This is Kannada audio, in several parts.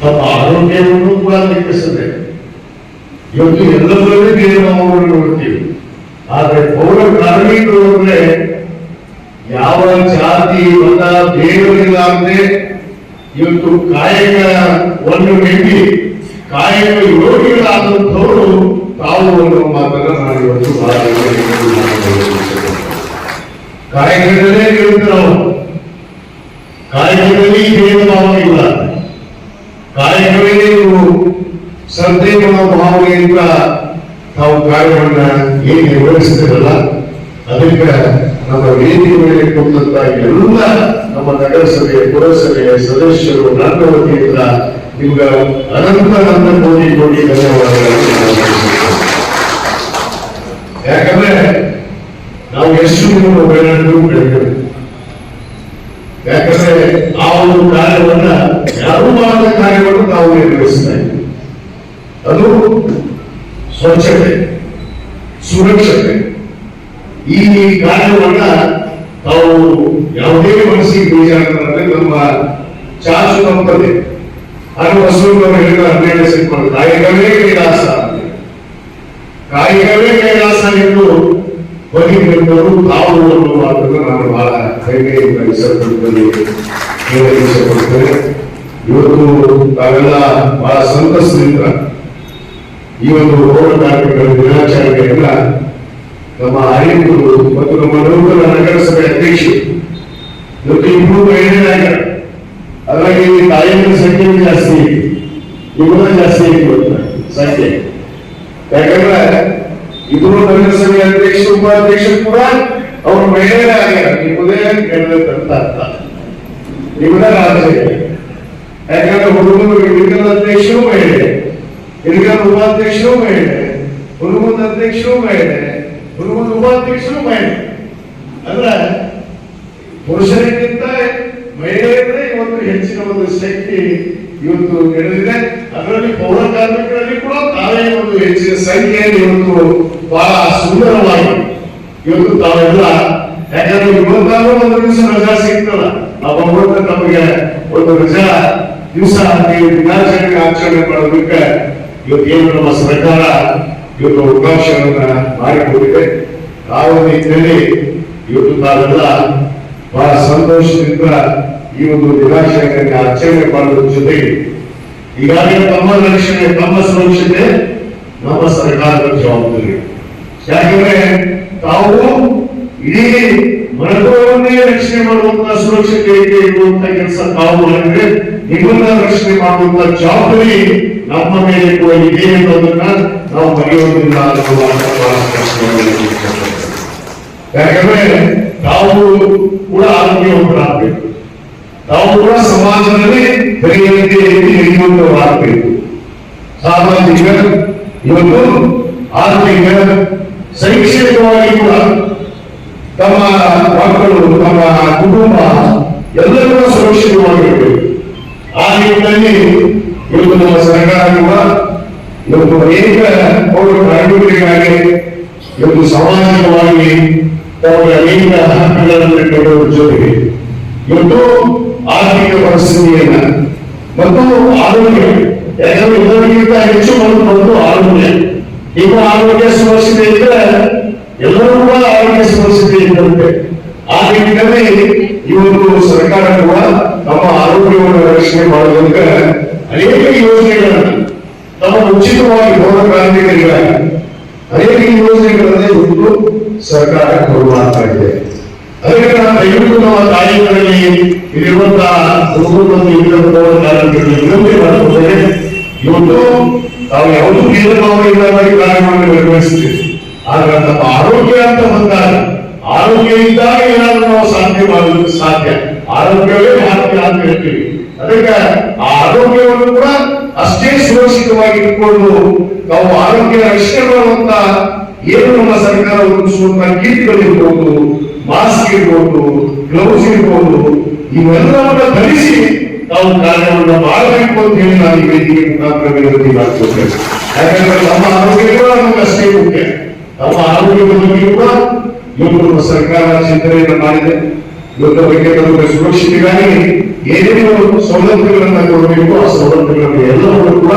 ತಮ್ಮ ಆರೋಗ್ಯವನ್ನು ಕೂಡ ಲೆಕ್ಕಿಸದೆ ಇವತ್ತು ಎಲ್ಲದರಲ್ಲೂ ನಾವು ನೋಡ್ತೀವಿ. ಆದರೆ ಪೌರ ಕಾರ್ಮಿಕರು ಅಂದ್ರೆ ಯಾವ ಜಾತಿ, ಮತ ಭೇದವಿಲ್ಲ ಅಂದ್ರೆ ಇವತ್ತು ಕಾಯಕವನ್ನು ನೆಟ್ಟಿ ಕಾಯಕ ಯೋಗಿಗಳಾದಂಥವರು ತಾವು ಅನ್ನೋ ಮಾತನ್ನ ನಾನು ಇವತ್ತು ಕಾಯಕದಲ್ಲೇ ನಿರಂತರವು ಕಾಯಕದಲ್ಲಿ ಭೇದ ಭಾವ ಇಲ್ಲ. ನೀವು ಶ್ರದ್ಧೆ ಭಾವನೆಯಿಂದ ತಾವು ಕಾರ್ಯವನ್ನ ಹೇಗೆ ನಿರ್ವಹಿಸ್ತಿರಲ್ಲ ಅದಕ್ಕೆ ನಮ್ಮ ವೇದಿಕೆ ಮೇಲೆ ಕುಂತ ಎಲ್ಲ ನಮ್ಮ ನಗರಸಭೆ ಪುರಸಭೆಯ ಸದಸ್ಯರು ನನ್ನ ವತಿಯಿಂದ ನಿಮ್ಗೆ ಅನಂತ ನನ್ನ ಕೋಟಿ ಕೋಟಿ ಧನ್ಯವಾದಗಳನ್ನು ನಾನು ಯಾಕಂದ್ರೆ ನಾವು ಎಷ್ಟು ಬೆಳೆದು ಬೆಳೆದಿದ್ದೇವೆ ಯಾಕಂದ್ರೆ ಆ ಒಂದು ಕಾರ್ಯವನ್ನ, ಯಾರು ಮಾಡದ ಕಾರ್ಯವನ್ನು ನಾವು ನಿರ್ವಹಿಸ್ತಾ ಇದ್ದೀವಿ ಅದು ಸ್ವಚ್ಛತೆ, ಸುರಕ್ಷತೆ. ಈ ಕಾರ್ಯವನ್ನ ತಾವು ಯಾವುದೇ ಮನಸ್ಸಿಗೆ ಬೇಜಾರಾದ್ರೆ ನಮ್ಮ ಚಾಚು ನಂಬದೆ ಅದು ಬಸವನವರು ಹೇಳಿದ ಹನ್ನೆರಡು ಸಿಕ್ಕೊಂಡು ಕಾಯಕವೇ ಕೈಲಾಸ. ಕಾಯಕವೇ ಕೈಲಾಸ ಎಂದು ಬದುಕಿದ್ದವರು ತಾವು ಮಾತನ್ನು ನಾನು ಬಹಳ ಧೈರ್ಯದಿಂದ ಇಷ್ಟಪಡುತ್ತೇನೆ ಹೇಳಲು ಇಷ್ಟಪಡುತ್ತೇನೆ ಇವತ್ತು ತಾವೆಲ್ಲ ಬಹಳ ಸಂತಸದಿಂದ ಈ ಒಂದು ಪೌರ ಕಾರ್ಮಿಕರ ದಿನಾಚರಣೆಯನ್ನ ನಮ್ಮ ಆಯುಕ್ತರು ಮತ್ತು ನಮ್ಮ ನೂತನ ನಗರಸಭೆ ಅಧ್ಯಕ್ಷ ಇವತ್ತು ಇಬ್ಬರು ಮಹಿಳೆಯರಾಗ ಅದರಲ್ಲಿ ತಾಯಿಯರ ಸಂಖ್ಯೆ ಜಾಸ್ತಿ ಐತಿ. ಇಬ್ಬರ ಜಾಸ್ತಿ ಐತಿ ಸಂಖ್ಯೆ. ಯಾಕಂದ್ರೆ ಇದು ನಗರಸಭೆ ಅಧ್ಯಕ್ಷ ಉಪಾಧ್ಯಕ್ಷರು ಕೂಡ ಅವರು ಮಹಿಳೆಯರಾಗ್ಯಾರ ನಿಮ್ಮದೇ ಕೇಳಬೇಕಂತ ಅರ್ಥ ನಿಮ್ಮದೇ ರಾಜ್ಯ ಯಾಕಂದ್ರೆ ಹುಡುಗರು ಹಿರಿಕಲ್ ಅಧ್ಯಕ್ಷರು ಮಹಿಳೆ ಹಿರಿಕಲ್ ಉಪಾಧ್ಯಕ್ಷರು ಮಹಿಳೆ, ಹುಡುಗನ ಅಧ್ಯಕ್ಷರು ಮಹಿಳೆ, ಹುಡುಗನ ಉಪಾಧ್ಯಕ್ಷರು ಮಹಿಳೆ. ಅಂದ್ರೆ ಪುರುಷರಿಗಿಂತ ಮಹಿಳೆಯರೇ ಇವತ್ತು ಹೆಚ್ಚಿನ ಒಂದು ಶಕ್ತಿ ಇವತ್ತು ನಡೆದಿದೆ. ಅದರಲ್ಲಿ ಪೌರ ಕಾರ್ಮಿಕರಲ್ಲಿ ಕೂಡ ತಾವೇ ಒಂದು ಹೆಚ್ಚಿನ ಸಂಖ್ಯೆಯಲ್ಲಿ ಇವತ್ತು ಬಹಳ ಸುಂದರವಾಗಿ ಇವತ್ತು ತಾವೆಲ್ಲ ಯಾಕಂದ್ರೆ ಇವತ್ತಾದ್ರೂ ಒಂದು ದಿವಸ ರಜಾ ಸಿಗ್ತಲ್ಲ ನಾವು ಇವತ್ತು ನಮಗೆ ಒಂದು ರಜಾ ದಿವಸ ದಿನಾಚರಣೆ ಆಚರಣೆ ಮಾಡೋದಕ್ಕೆ ಇವತ್ತು ನಮ್ಮ ಸರ್ಕಾರ ಇವತ್ತು ಅವಕಾಶವನ್ನ ಮಾಡಿಕೊಂಡಿದೆ ಆ ಒಂದು ನಿಟ್ಟಿನಲ್ಲಿ ಇವತ್ತು ತಾವೆಲ್ಲ ಸಂತೋಷದಿಂದ ಈ ಒಂದು ದಿನಾಚರಣೆಯನ್ನು ಆಚರಣೆ ಮಾಡೋದ್ರ ಜೊತೆಗೆ ಈಗಾಗಲೇ ತಮ್ಮ ರಕ್ಷಣೆ, ತಮ್ಮ ಸುರಕ್ಷತೆ ನಮ್ಮ ಸರ್ಕಾರದ ಜವಾಬ್ದಾರಿ. ಯಾಕಂದ್ರೆ ತಾವು ಇಡೀ ಮನೋವನ್ನೇ ರಕ್ಷಣೆ ಮಾಡುವಂತ ಸುರಕ್ಷತೆ ಹೇಗೆ ಇರುವಂತ ಕೆಲಸ ತಾವು ಅಂದ್ರೆ ನಿಮ್ಮನ್ನ ರಕ್ಷಣೆ ಮಾಡುವಂತ ಜವಾಬ್ದಾರಿ ನಮ್ಮ ಮೇಲೆ ಕೂಡ ಇದೆ ಅನ್ನೋದನ್ನ ನಾವು ತಿಳಿಸ್ಕೊಳ್ತೇನೆ. ಯಾಕಂದ್ರೆ ತಾವು ಕೂಡ ಆರೋಗ್ಯವಂತರಾಗಬೇಕು ತಾವು ಕೂಡ ಸಮಾಜದಲ್ಲಿ ಬೆಳೆಯುವಂತೆ ನಡೆಯುವಂತರಾಗಬೇಕು ಸಾಮಾಜಿಕ, ಇವತ್ತು ಆರ್ಥಿಕ ಶೈಕ್ಷಣಿಕವಾಗಿ ಕೂಡ ತಮ್ಮ ಮಕ್ಕಳು ತಮ್ಮ ಕುಟುಂಬ ಎಲ್ಲರೂ ಸುರಕ್ಷಿತವಾಗಿರಬೇಕು. ಆ ನಿಟ್ಟಿನಲ್ಲಿ ಇವತ್ತು ನಮ್ಮ ಸರ್ಕಾರ ಕೂಡ ಇವತ್ತು ಅನೇಕ ಪೌರ ಕಾರ್ಮಿಕರಿಗಾಗಿ ಇವತ್ತು ಸಾಮಾಜಿಕವಾಗಿ ಅವರ ಅನೇಕ ಹಕ್ಕುಗಳನ್ನು ಕೊಡುವುದರ ಜೊತೆಗೆ ಇವತ್ತು ಆರ್ಥಿಕ ಪರಿಸ್ಥಿತಿಯನ್ನ ಮತ್ತು ಆರೋಗ್ಯ, ಯಾಕಂದ್ರೆ ಇದರಿಗಿಂತ ಹೆಚ್ಚು ಬಂದು ಆರೋಗ್ಯ. ಈಗ ಆರೋಗ್ಯ ಸಮಸ್ಯೆ ಇದ್ರೆ ಎಲ್ಲರೂ ಕೂಡ ಆರೋಗ್ಯ ಸಮಸ್ಯೆ ಇದ್ದಂತೆ ಆ ನಿಟ್ಟಿನಲ್ಲಿ ಇವತ್ತು ಸರ್ಕಾರ ಕೂಡ ನಮ್ಮ ಆರೋಗ್ಯವನ್ನು ರಕ್ಷಣೆ ಮಾಡೋದಕ್ಕೆ ಅನೇಕ ಯೋಜನೆಗಳನ್ನು ತಮ್ಮ ಉಚಿತವಾಗಿ ಕಾರ್ಮಿಕರಿಗಾಗಿ ಅನೇಕ ಯೋಜನೆಗಳನ್ನೇ ಇವತ್ತು ಸರ್ಕಾರ ಕೊಡುವಂತ ಇದೆ. ಅದಕ್ಕೆ ನಮ್ಮ ದಯವಿಟ್ಟು ನಮ್ಮ ತಾಯಿಗಳಲ್ಲಿ ಇಲ್ಲಿರುವಂತಹ ವಿನಂತಿ ಮಾಡುತ್ತೇನೆ ಇವತ್ತು ತಾವು ಯಾವುದೂ ಭೇದ ಭಾವ ಇಲ್ಲದಾಗಿ ಕಾರ್ಯವನ್ನು ನಿರ್ವಹಿಸ್ತೀವಿ ಆದ್ರೆ ನಮ್ಮ ಆರೋಗ್ಯ ಅಂತ ಬಂದಾಗ ಆರೋಗ್ಯ ಇದ್ದಾಗ ಏನಾದ್ರೂ ನಾವು ಸಾಧ್ಯ ಮಾಡೋದಕ್ಕೆ ಸಾಧ್ಯ. ಆರೋಗ್ಯವೇ ಭಾಗ್ಯ ಅಂತ ಹೇಳ್ತೀವಿ. ಅದಕ್ಕೆ ಆ ಆರೋಗ್ಯವನ್ನು ಕೂಡ ಅಷ್ಟೇ ಸುರಕ್ಷಿತವಾಗಿ ಇಟ್ಕೊಂಡು ನಾವು ಆರೋಗ್ಯ ರಕ್ಷಣೆ ಮಾಡುವಂತ ಏನು ನಮ್ಮ ಸರ್ಕಾರ ಒದಗಿಸುವಂತ ಕಿಟ್ಗಳಿರ್ಬೋದು ಮಾಸ್ಕ್ ಇರ್ಬೋದು ಗ್ಲೌಸ್ ಇರ್ಬೋದು, ಇವೆಲ್ಲವನ್ನ ಧರಿಸಿ ನಾವು ಕಾರ್ಯವನ್ನು ಮಾಡಬೇಕು ಅಂತ ಹೇಳಿ ನಾನು ಈ ವೇದಿಕೆ ಮುಖಾಂತರ ವಿನಂತಿ ಮಾಡ್ಕೊಳ್ತೇನೆ. ಯಾಕಂದ್ರೆ ನಮ್ಮ ಆರೋಗ್ಯ ನಮಗೆ ಅಷ್ಟೇ ಮುಖ್ಯ. ನಮ್ಮ ಆರೋಗ್ಯದ ಬಗ್ಗೆ ಕೂಡ ಇವತ್ತು ನಮ್ಮ ಸರ್ಕಾರ ಚಿಂತನೆಯನ್ನು ಮಾಡಿದೆ. ಇವತ್ತು ಬಗ್ಗೆ ನಮಗೆ ಸುರಕ್ಷತೆಗಾಗಿ ಏನೇನು ಸೌಲಭ್ಯಗಳನ್ನ ಕೊಡಬೇಕು, ಆ ಸೌಲಭ್ಯಗಳನ್ನು ಎಲ್ಲವನ್ನೂ ಕೂಡ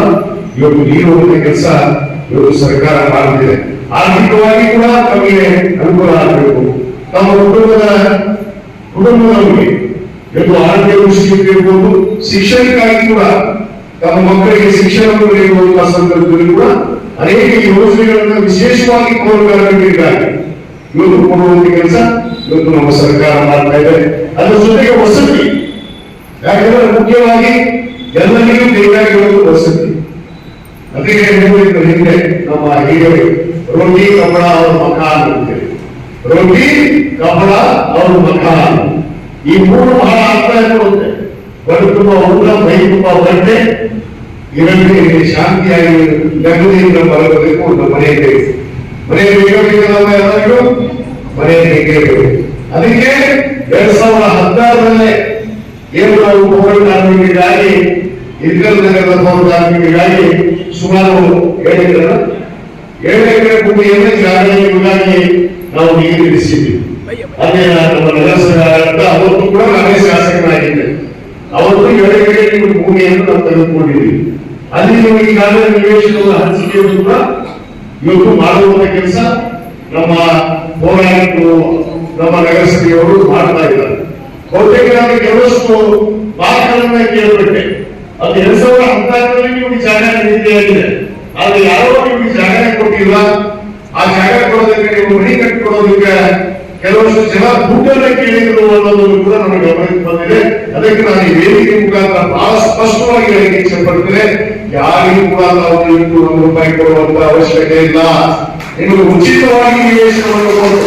ಇವತ್ತು ನೀಡುವಂತ ಕೆಲಸ ಇವತ್ತು ಸರ್ಕಾರ ಮಾಡುತ್ತಿದೆ ಆರ್ಥಿಕವಾಗಿ ಕೂಡ ನಮಗೆ ಅನುಕೂಲ ಆಗಬೇಕು. ನಮ್ಮ ಕುಟುಂಬದ ಕುಟುಂಬದವರಿಗೆ ಇವತ್ತು ಆರೋಗ್ಯ ದೃಷ್ಟಿಯಿಂದ ಇರ್ಬೋದು ಶಿಕ್ಷಣಕ್ಕಾಗಿ ಕೂಡ ತಮ್ಮ ಮಕ್ಕಳಿಗೆ ಶಿಕ್ಷಣವನ್ನು ನೀಡುವಂತಹ ಸಂದರ್ಭದಲ್ಲಿ ಕೂಡ ಅನೇಕ ಯೋಜನೆಗಳನ್ನು ವಿಶೇಷವಾಗಿ ಪೌರಕಾರ್ಮಿಕರಿಗಾಗಿ ಇವತ್ತು ಕೊಡುವಂತ ಕೆಲಸ, ಇವತ್ತು ನಮ್ಮ ಸರ್ಕಾರ ಮಾಡ್ತಾ ಇದೆ. ಅದರ ಜೊತೆಗೆ ವಸತಿ. ಯಾಕಂದ್ರೆ ಮುಖ್ಯವಾಗಿ ಎಲ್ಲರಿಗೂ ಬೇಕಾಗಿರುವುದು ವಸತಿ. ಅದಕ್ಕೆ ಹಿಂದೆ ನಮ್ಮ ಹಿರಿಯರು ರೋಟಿ ಕಪಡ ಅವ್ರ ಮಕಾನ್ ಅಂತೇಳಿ ರೋಟಿ ಕಪಡ ಅವ್ರ ಮಕಾನ್ ಈ ಮೂರು ಬಹಳ ಅರ್ಥ ಕೊಡುತ್ತೆ ಊಟ ಮೈ ತುಂಬ ಬಟ್ಟೆ ಇದರಲ್ಲಿ ಶಾಂತಿಯಾಗಿ ನಗದಿಯಿಂದ ಬರಬೇಕು ಒಂದು ಮನೆ ಬೇಕು ಮನೆ ನಮ್ಮ ಎಲ್ಲರಿಗೂ ಮನೆ ಬೇಕೇ ಅದಕ್ಕೆ ಎರಡ್ ಸಾವಿರದ ಹದಿನಾರರಲ್ಲೇ ಏನು ನಾವು ಕೋವಿಡ್ ಕಾರ್ಮಿಕರಿಗಾಗಿ ಇರ್ಗಲ್ ನಗರದ ಪೌರ ಕಾರ್ಮಿಕರಿಗಾಗಿ ಸುಮಾರು ಏಳು ಎಕರೆ ಏಳು ಎಕರೆ ಭೂಮಿಯನ್ನು ನಾವು ನಾವು ನಿಗದಿಸಿದ್ವಿ ಅದೇ ಆಡಳಿತ ಅವತ್ತು ಕೂಡ ನಾನೇ ಶಾಸಕನಾಗಿದ್ದೆ ಅವತ್ತು ಏಳು ನಿಮ್ಮ ಭೂಮಿಯನ್ನು ನಾವು ತೆಗೆದುಕೊಂಡಿದ್ವಿ ಅಲ್ಲಿ ನೀವು ಈಗಾಗಲೇ ನಿವೇಶನದ ಹಂಚಿಕೆಯನ್ನು ಕೂಡ ಇವತ್ತು ಮಾಡುವಂತ ಕೆಲಸ ನಮ್ಮ ಹೋರಾಟಗಳು ನಮ್ಮ ನಗರಸಭೆಯವರು ಮಾಡ್ತಾ ಇದ್ದಾರೆ ಬಹುತೇಕ ನಾನು ಕೆಲವಷ್ಟು ಮಾತುಗಳನ್ನ ಕೇಳ್ಬಿಟ್ಟೆ ಅದು ಎರಡ್ ಸಾವಿರದ ಹದಿನಾಲ್ಕರಲ್ಲಿ ನಿಮಗೆ ಜಾಗ ನೀಡಿಯಾಗಿದೆ ಆದ್ರೆ ಯಾರೋ ನಿಮಗೆ ಜಾಗ ಕೊಟ್ಟಿಲ್ಲ ಆ ಜಾಗ ಕೊಡೋದಕ್ಕೆ ನೀವು ಮನೆ ಕಟ್ಟಿಕೊಡೋದಕ್ಕೆ ಕೆಲವಷ್ಟು ಜನ ದುಡ್ಡನ್ನ ಕೇಳಿದ್ರು ಅನ್ನೋದನ್ನು ಕೂಡ ನಮಗೆ ಗಮನಕ್ಕೆ ಬಂದಿದೆ. ಅದಕ್ಕೆ ನಾನು ಈ ವೇದಿಕೆ ಮುಖಾಂತರ ಬಹಳ ಸ್ಪಷ್ಟವಾಗಿ ಹೇಳಿಕೆ ಇಚ್ಛೆ ಪಡ್ತೇನೆ ಯಾರಿಗೂ ಕೂಡ ನಾವು ಇವತ್ತು ಒಂದು ರೂಪಾಯಿ ಕೊಡುವಂತ ಅವಶ್ಯಕತೆ ಇಲ್ಲ. ನಿಮಗೆ ಉಚಿತವಾಗಿ ನಿವೇಶನವನ್ನು ಕೊಡು.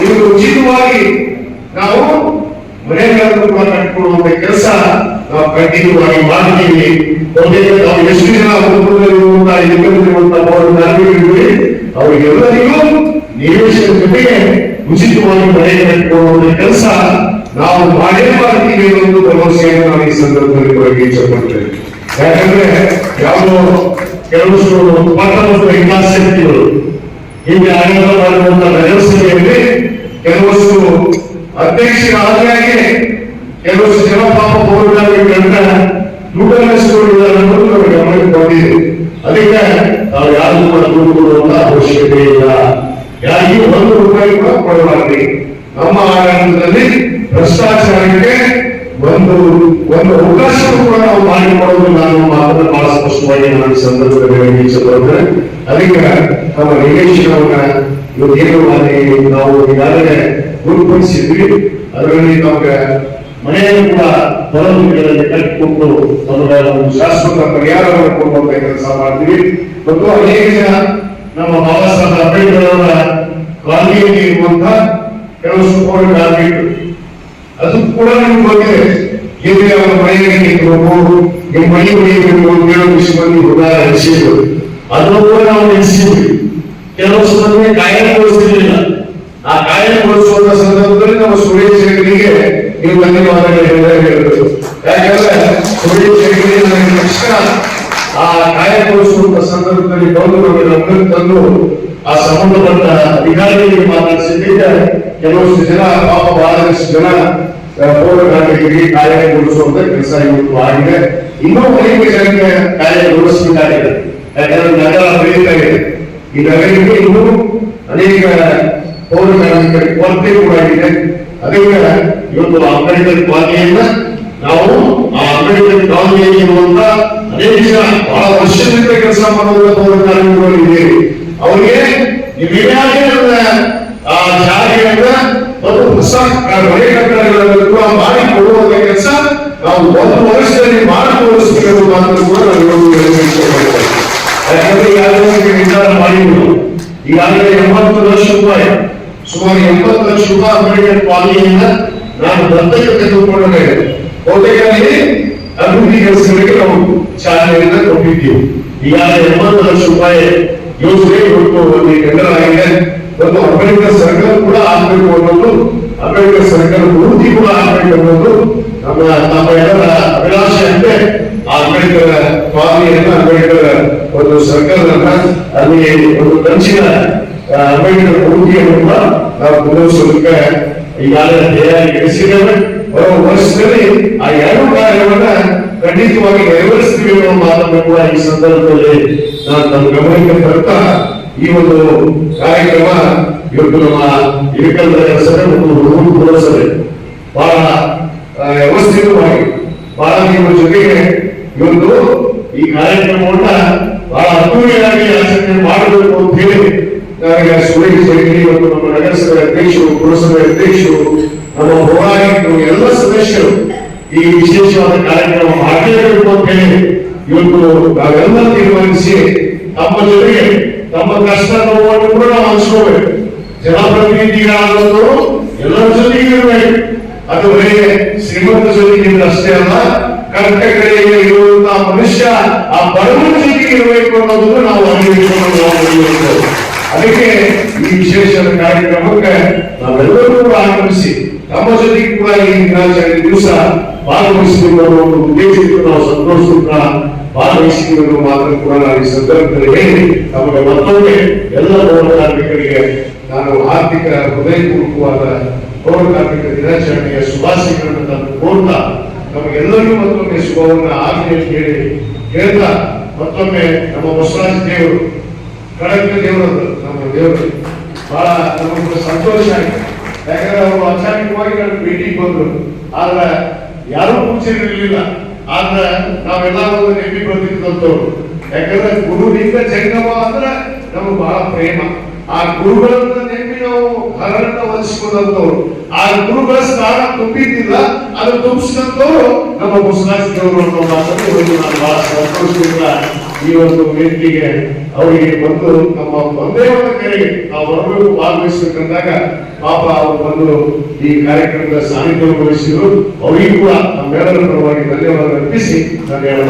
ನಿಮಗೆ ಉಚಿತವಾಗಿ ನಾವು ಮನೆಗಳನ್ನು ಕೂಡ ಕಟ್ಟಿಕೊಡುವಂತ ಕೆಲಸ ನಾವು ಖಂಡಿತವಾಗಿ ಮಾಡ್ತೀವಿ. ನಾವು ಎಷ್ಟು ಜನ ಇರುವಂತಹ ನಾಗರಿಕರಿದ್ದೀವಿ ಅವರಿಗೆಲ್ಲರಿಗೂ ನಿವೇಶನ ಜೊತೆಗೆ ಉಚಿತವಾಗಿ ಮನೆ ಕಟ್ಟಿಕೊಳ್ಳುವಂತ ಕೆಲಸ ನಾವು ಮಾಡೇ ಮಾಡ್ತೀವಿ ಒಂದು ಭರವಸೆಯನ್ನು ನಾನು ಈ ಸಂದರ್ಭದಲ್ಲಿ ಬಗ್ಗೆ ಇಚ್ಛಪಡ್ತೇನೆ. ಯಾಕಂದ್ರೆ ಯಾವುದೋ ಕೆಲವಷ್ಟು ಪಾಠ ಮತ್ತು ಹಿತಾಸಕ್ತಿಗಳು ಹೀಗೆ ಆಡಳಿತ ಮಾಡುವಂತ ನಗರಸಭೆಯಲ್ಲಿ ಕೆಲವಷ್ಟು ಅಧ್ಯಕ್ಷರಾದಾಗೆ ಕೆಲವಷ್ಟು ಜನ ಪಾಪ ಪೌರಕಾರ್ಮಿಕರನ್ನ ದುಡ್ಡನ್ನಿಸಿಕೊಂಡಿದ್ದಾರೆ ಅನ್ನೋದು ನಮಗೆ ಬಂದಿದೆ ಅದಕ್ಕೆ ನಾವು ಯಾರು ಕೂಡ ದುಡ್ಡು ಕೊಡುವಂತ ಅವಶ್ಯಕತೆ ಇಲ್ಲ. ಯಾರಿಗೂ ಒಂದು ರೂಪಾಯಿ ಕೂಡ ಕೊಡಬಾರ್ದು. ನಮ್ಮ ಆಡಳಿತದಲ್ಲಿ ಭ್ರಷ್ಟಾಚಾರಕ್ಕೆ ಒಂದು ಒಂದು ಅವಕಾಶ ಕೂಡ ನಾವು ಮಾಡಿಕೊಡೋದು ನಾನು ಮಾತನ್ನ ಬಹಳ ಸ್ಪಷ್ಟವಾಗಿ ನಾನು ಸಂದರ್ಭದಲ್ಲಿ ಇಷ್ಟಪಡ್ತೇನೆ ಅದಕ್ಕೆ ನಮ್ಮ ನಿವೇಶನವನ್ನ ಇವತ್ತೇನು ನಾವು ಈಗಾಗಲೇ ಗುರುಪಡಿಸಿದ್ವಿ ಅದರಲ್ಲಿ ನಮಗೆ ಮನೆಯನ್ನು ಕೂಡ ಹೊರಗುಡಿಗಳಲ್ಲಿ ಕಟ್ಟಿಕೊಂಡು ನಮಗೆ ಒಂದು ಶಾಶ್ವತ ಪರಿಹಾರವನ್ನು ಕೊಡುವಂತ ಕೆಲಸ ಮಾಡ್ತೀವಿ. ಮತ್ತು ಅನೇಕ ಜನ ನಮ್ಮ ಬಾಬಾ ಸಾಹೇಬ್ ಅಂಬೇಡ್ಕರ್ ಅವರ ಕಾಲನಿಯಲ್ಲಿ ಇರುವಂತಹ ಕೆಲವು ಸುಪೋರ್ಟ್ ಕಾರ್ಮಿಕರು ಅದು ಕೂಡ ನಿಮ್ಗೆ ಗೊತ್ತಿದೆ ಎಲ್ಲಿ ಅವರ ಮನೆಯಲ್ಲಿ ನಿಂತಬೇಕು ನಿಮ್ಮ ಮನೆ ಹೊಡೆಯಬೇಕು ಅಂತ ಹೇಳೋ ವಿಷಯದಲ್ಲಿ ಉದಾರ ಹರಿಸಿದ್ರು ಅದನ್ನು ಕೂಡ ನಾವು ನಿಲ್ಲಿಸಿದ್ವಿ ಕೆಲವು ಸಂದರ್ಭ ಕಾಯಗೊಳಿಸಲಿಲ್ಲ ಆ ಕಾಯಗೊಳಿಸುವಂತ ಸಂದರ್ಭದಲ್ಲಿ ನಮ್ಮ ಸುರೇಶ್ ಹೆಗಡಿಗೆ ನೀವು ಧನ್ಯವಾದಗಳು ಹೇಳಿದ್ರು ಯಾಕಂದ್ರೆ ಸುರೇಶ್ ಹೆಗಡಿ ನನಗೆ ತಕ್ಷಣ ಆ ಕಾಯಗೊಳಿಸುವಂತ ಸಂದರ್ಭದಲ್ಲಿ ಬಂದು ನಮಗೆ ತಂದು ಆ ಸಂಬಂಧಪಟ್ಟ ಅಧಿಕಾರಿಗಳಿಗೆ ಮಾತಾಡಿಸಿದ್ದಕ್ಕೆ ಕೆಲವಷ್ಟು ಜನ, ಪಾಪ ಬಹಳಷ್ಟು ಜನ ಪೌರಕಾರ್ಮಿಕರಿಗೆ ಪೌರ ಕಾರ್ಮಿಕರಿಗೆ ಕಾರ್ಯಗೊಳಿಸುವಂತ ಕೆಲಸ ಇವತ್ತು ಆಗಿದೆ. ಇನ್ನೂ ಅನೇಕ ಜನಕ್ಕೆ ಕಾರ್ಯಗೊಳಿಸಬೇಕಾಗಿದೆ ಯಾಕಂದ್ರೆ ನಗರ ಬೆಳೀತಾ ಇದೆ. ಈ ಇನ್ನೂ ಅನೇಕ ಪೌರಕಾರ್ಮಿಕರಿಗೆ ಕೊರತೆ ಕೂಡ ಇದೆ. ಅದಕ್ಕೆ ಇವತ್ತು ಅಂಬೇಡ್ಕರ್ ಕಾಲನಿಯನ್ನ ನಾವು ಆ ಅಂಬೇಡ್ಕರ್ ಕಾಲನಿಯಲ್ಲಿ ಇರುವಂತ ಅನೇಕ ಜನ ಬಹಳ ವರ್ಷದಿಂದ ಕೆಲಸ ಮಾಡುವಂತ ಕಾರ್ಮಿಕರು ಇದ್ದೀರಿ ಅವರಿಗೆ ಆ ಜಾರಿಯನ್ನ ಒಂದು ಹೊಸ ಮನೆ ಕಟ್ಟಡಗಳನ್ನು ಮಾಡಿ ಕೊಡುವಂತ ಕೆಲಸ ನಾವು ಒಂದು ವರ್ಷದಲ್ಲಿ ಮಾಡಿ ತೋರಿಸಬೇಕು ಅಂತ ಕೂಡ. ಯಾಕಂದ್ರೆ ಈಗಾಗಲೇ ಈಗ ನಿರ್ಧಾರ ಮಾಡಿದ್ರು ಈಗಾಗಲೇ ಎಂಬತ್ತು ಲಕ್ಷ ರೂಪಾಯಿ, ಸುಮಾರು ಎಂಬತ್ತು ಲಕ್ಷ ರೂಪಾಯಿ ಅಂಬೇಡ್ಕರ್ ಪಾಲಿಯಿಂದ ನಾನು ದತ್ತಕ್ಕೆ ತೆಗೆದುಕೊಂಡರೆ ಬಹುತೇಕಲ್ಲಿ ಅಭಿವೃದ್ಧಿಗೊಳಿಸಲಿಕ್ಕೆ ನಾವು ಚಾಲನೆಯನ್ನ ಕೊಟ್ಟಿದ್ದೀವಿ. ಈಗಾಗಲೇ ಎಂಬತ್ತು ಲಕ್ಷ ರೂಪಾಯಿ ಯೋಜನೆ ಇವತ್ತು ಟೆಂಡರ್ ಆಗಿದೆ. ಒಂದು ಅಂಬೇಡ್ಕರ್ ಸರ್ಕಾರ ಕೂಡ ಆಗ್ಬೇಕು ಅನ್ನೋದು, ಅಂಬೇಡ್ಕರ್ ಸರ್ಕಾರ ಪೂರ್ತಿ ಕೂಡ ಆಗ್ಬೇಕು ಅನ್ನೋದು ನಮ್ಮ ನಮ್ಮ ಎಲ್ಲರ ಅಭಿಲಾಷೆ ಅಂದ್ರೆ ಆ ಅಂಬೇಡ್ಕರ್ ಸ್ವಾಮಿಯನ್ನ ಅಂಬೇಡ್ಕರ್ ಒಂದು ಸರ್ಕಲ್ ಅನ್ನ ಅಲ್ಲಿ ಒಂದು ಕಂಚಿನ ಅಂಬೇಡ್ಕರ್ ಮೂರ್ತಿಯನ್ನು ಕೂಡ ನಾವು ಪೂರೈಸೋದಕ್ಕೆ ಈಗಾಗಲೇ ತಯಾರಿ ಬರುವ ವರ್ಷದಲ್ಲಿ ಆ ಎರಡು ಕಾರ್ಯವನ್ನ ಖಂಡಿತವಾಗಿ ನೆರವೇರಿಸ್ತೀವಿ ಅನ್ನೋ ಮಾತನ್ನು ಕೂಡ ಈ ಸಂದರ್ಭದಲ್ಲಿ ನಾನು ನಮ್ಮ ಗಮನಕ್ಕೆ ತರ್ತಾ ಈ ಒಂದು ಕಾರ್ಯಕ್ರಮ ಇವತ್ತು ನಮ್ಮ ಇಳಕಲ್ ಸಭೆ ಮತ್ತು ಹುಡುಗರು ಪುರಸಭೆ ಬಹಳ ವ್ಯವಸ್ಥಿತವಾಗಿ ಬಹಳ ನಿಮ್ಮ ಜೊತೆಗೆ ಇವತ್ತು ಈ ಕಾರ್ಯಕ್ರಮವನ್ನ ಬಹಳ ಅದ್ದೂರಿಯಾಗಿ ಆಚರಣೆ ಮಾಡಬೇಕು ಅಂತ ಹೇಳಿ ನನಗೆ ಸುರೇಶ್ ಮತ್ತು ನಮ್ಮ ನಗರಸಭೆ ಅಧ್ಯಕ್ಷರು, ಪುರಸಭೆ ಅಧ್ಯಕ್ಷರು ನಮ್ಮ ಹೋರಾಟಗಳು ಎಲ್ಲ ಸದಸ್ಯರು ಈ ವಿಶೇಷವಾದ ಕಾರ್ಯಕ್ರಮ ಮಾಡಲೇಬೇಕು ಅಂತ ಹೇಳಿ ಇವತ್ತು ನಾವೆಲ್ಲ ತೀರ್ಮಾನಿಸಿ ತಮ್ಮ ಜೊತೆಗೆ ತಮ್ಮ ಕಷ್ಟ ನೋವನ್ನು ಕೂಡ ನಾವು ಹಂಚ್ಕೋಬೇಕು. ಜನಪ್ರತಿನಿಧಿಗಳಾದವರು ಎಲ್ಲರ ಜೊತೆಗೆ ಇರಬೇಕು. ಅದು ಬರೀ ಶ್ರೀಮಂತ ಜೊತೆಗೆ ಇದ್ರೆ ಅಷ್ಟೇ ಅಲ್ಲ ಕಷ್ಟ ಕಡೆಗೆ ಇರುವಂತಹ ಮನುಷ್ಯ ಆ ಬಡವನ ಜೊತೆಗೆ ಇರಬೇಕು ಅನ್ನೋದನ್ನು ನಾವು ನಾವು ಅದಕ್ಕೆ ಈ ವಿಶೇಷ ಕಾರ್ಯಕ್ರಮಕ್ಕೆ ನಾವೆಲ್ಲರೂ ಕೂಡ ಆಗಮಿಸಿ ತಮ್ಮ ಜೊತೆಗೆ ಕೂಡ ಈ ದಿನಾಚರಣೆ ದಿವಸ ಭಾಗವಹಿಸಬೇಕು ಅನ್ನೋ ಒಂದು ಉದ್ದೇಶಕ್ಕೆ ನಾವು ಸಂತೋಷದಿಂದ ಭಾಗವಹಿಸಿದ್ರು ಮಾತ್ರ ಕೂಡ ನಾವು ಈ ಸಂದರ್ಭದಲ್ಲಿ ಹೇಳಿ, ನಮಗೆ ಮತ್ತೊಮ್ಮೆ ಎಲ್ಲ ಪೌರ ಕಾರ್ಮಿಕರಿಗೆ ನಾನು ಆರ್ಥಿಕ ಹೃದಯಪೂರ್ವಕವಾದ ಪೌರ ಕಾರ್ಮಿಕ ದಿನಾಚರಣೆಯ ಶುಭಾಶಯಗಳನ್ನು ನಾನು ಕೋರ್ತಾ ನಮಗೆಲ್ಲರಿಗೂ ಮತ್ತೊಮ್ಮೆ ಶುಭವನ್ನ ಆಗಲಿ ಅಂತ ಹೇಳಿ ಹೇಳ್ತಾ ಮತ್ತೊಮ್ಮೆ ನಮ್ಮ ಬಸವರಾಜ ದೇವರು ಕಳಕ ದೇವರು ನಮ್ಮ ದೇವರು. ಬಹಳ ನಮಗೆ ಸಂತೋಷ ಆಯ್ತು ಯಾಕಂದ್ರೆ ಅವರು ಅಚಾನಕವಾಗಿ ನನ್ನ ಭೇಟಿಗೆ ಬಂದರು. ಆದ್ರೆ ಯಾರೂ ಇರಲಿಲ್ಲ ಆದ್ರೆ ನಾವೆಲ್ಲ ಒಂದು ನೆಮ್ಮಿ ಬರ್ತಿದ್ದಂತವ್ರು ಯಾಕಂದ್ರೆ ಗುರುವಿನಿಂದ ಜಂಗಮ ಅಂದ್ರೆ ನಮಗೆ ಬಹಳ ಪ್ರೇಮ. ಆ ಗುರುಗಳನ್ನ ನೆಮ್ಮಿ ನಾವು ಹರಣ ಒಲಿಸಿಕೊಂಡಂತವ್ರು ಆ ಗುರುಗಳ ಸ್ಥಾನ ತುಂಬಿದ್ದಿಲ್ಲ, ಅದು ತುಂಬಿಸಿದಂತವ್ರು ನಮ್ಮ ಬಸವರಾಜ ದೇವರು ಅನ್ನೋ ಮಾತನ್ನು ನಾನು ಬಹಳ ಸಂತೋಷದಿಂದ ಈ ಒಂದು ವೇದಿಕೆಗೆ ಅವರಿಗೆ ಬಂದು ನಮ್ಮ ಒಂದು ಕರೆಗೆ ನಾವು ಬರಬೇಕು ಭಾಗವಹಿಸಬೇಕಂದಾಗ ಪಾಪ ಅವರು ಬಂದು ಈ ಕಾರ್ಯಕ್ರಮದ ಸಾನ್ನಿಧ್ಯ ವಹಿಸಿದ್ರು ಅವರಿಗೂ ಕೂಡ ನಮ್ಮೆಲ್ಲರ ಪರವಾಗಿ ಧನ್ಯವಾದ ಅರ್ಪಿಸಿ. ನನ್ನ ಎರಡು